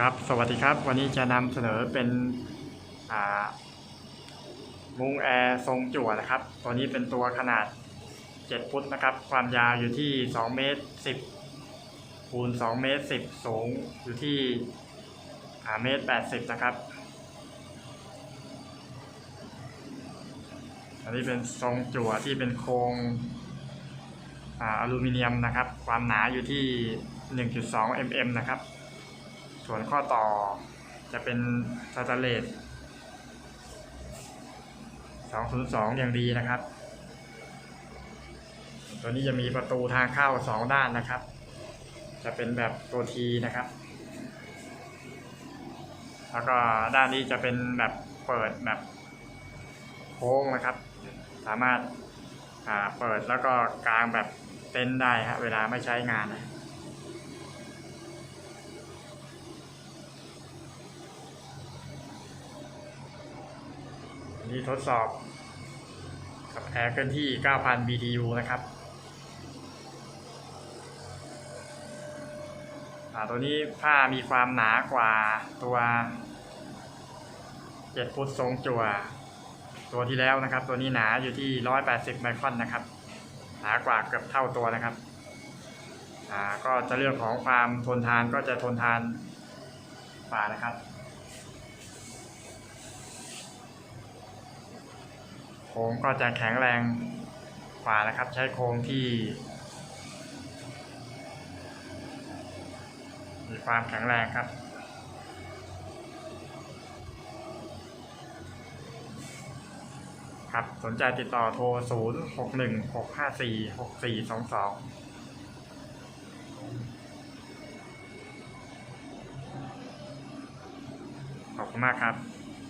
ครับ สวัสดีครับ วันนี้จะนำเสนอเป็นมุ้งแอร์ทรงจั่วนะครับ ตัวนี้เป็นตัวขนาด 7 ฟุตนะครับ ความยาวอยู่ที่ 2 เมตร 10คูณ2 เมตร 10 สูงอยู่ที่เมตร 80 นะครับอันนี้เป็นทรงจั่วที่เป็นโครงออลูมิเนียมนะครับ ความหนาอยู่ที่ 1.2 mm นะครับ ส่วนข้อต่อจะเป็นสแตนเลส202 อย่างดีนะครับ ตัวนี้จะมีประตูทางเข้า2ด้านนะครับ จะเป็นแบบตัวทีนะครับ แล้วก็ด้านนี้จะเป็นแบบเปิดแบบโค้งนะครับ สามารถเปิดแล้วก็กางแบบเต็นได้ฮะเวลาไม่ใช้งานนะ นี้ทดสอบกับแอร์เคลื่อนที่ 9,000 BTU นะครับตัวนี้ผ้ามีความหนากว่าตัว7ฟุตทรงจั่ว ตัวที่แล้วนะครับ ตัวนี้หนาอยู่ที่ 180 ไมครอนนะครับ หนากว่าเกือบเท่าตัวนะครับก็จะเรื่องของความทนทานก็จะทนทานกว่านะครับ โครงก็จะแข็งแรงกว่านะครับ ใช้โครงที่ มีความแข็งแรงครับครับสนใจติดต่อโทร 0 6 1 6 5 4 6 4 2 2 ขอบคุณมากครับ